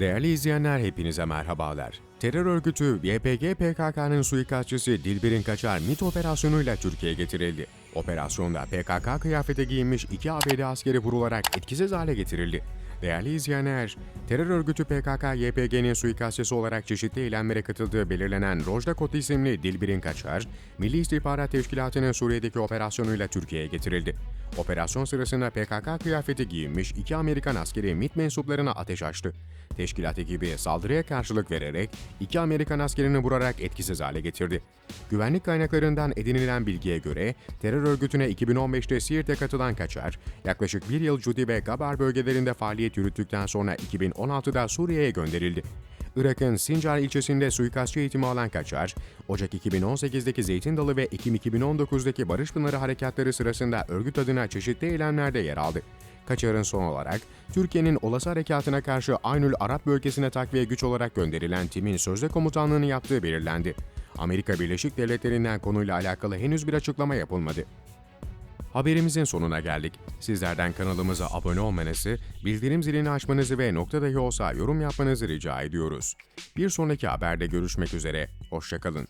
Değerli izleyenler hepinize merhabalar. Terör örgütü YPG PKK'nın suikastçısı Dilber'in Kaçar MİT operasyonuyla Türkiye'ye getirildi. Operasyonda PKK kıyafete giyinmiş iki ABD askeri vurularak etkisiz hale getirildi. Değerli izleyenler, terör örgütü PKK-YPG'nin suikastçısı olarak çeşitli eylemlere katıldığı belirlenen Rojda Kot isimli Dilber'in Kaçar, Milli İstihbarat Teşkilatı'nın Suriye'deki operasyonuyla Türkiye'ye getirildi. Operasyon sırasında PKK kıyafeti giyinmiş iki Amerikan askeri MİT mensuplarına ateş açtı. Teşkilat ekibi saldırıya karşılık vererek iki Amerikan askerini vurarak etkisiz hale getirdi. Güvenlik kaynaklarından edinilen bilgiye göre terör örgütüne 2015'te Siirt'e katılan Kaçar, yaklaşık bir yıl Cudi ve Gabar bölgelerinde faaliyet yürüttükten sonra 2016'da Suriye'ye gönderildi. Irak'ın Sincar ilçesinde suikastçı eğitimi alan Kaçar, Ocak 2018'deki Zeytin Dalı ve Ekim 2019'daki Barış Pınarı harekatları sırasında örgüt adına çeşitli eylemlerde yer aldı. Kaçar'ın son olarak Türkiye'nin olası harekatına karşı Aynül Arap bölgesine takviye güç olarak gönderilen timin sözde komutanlığını yaptığı belirlendi. Amerika Birleşik Devletleri'nden konuyla alakalı henüz bir açıklama yapılmadı. Haberimizin sonuna geldik. Sizlerden kanalımıza abone olmanızı, bildirim zilini açmanızı ve nokta dahi olsa yorum yapmanızı rica ediyoruz. Bir sonraki haberde görüşmek üzere, hoşçakalın.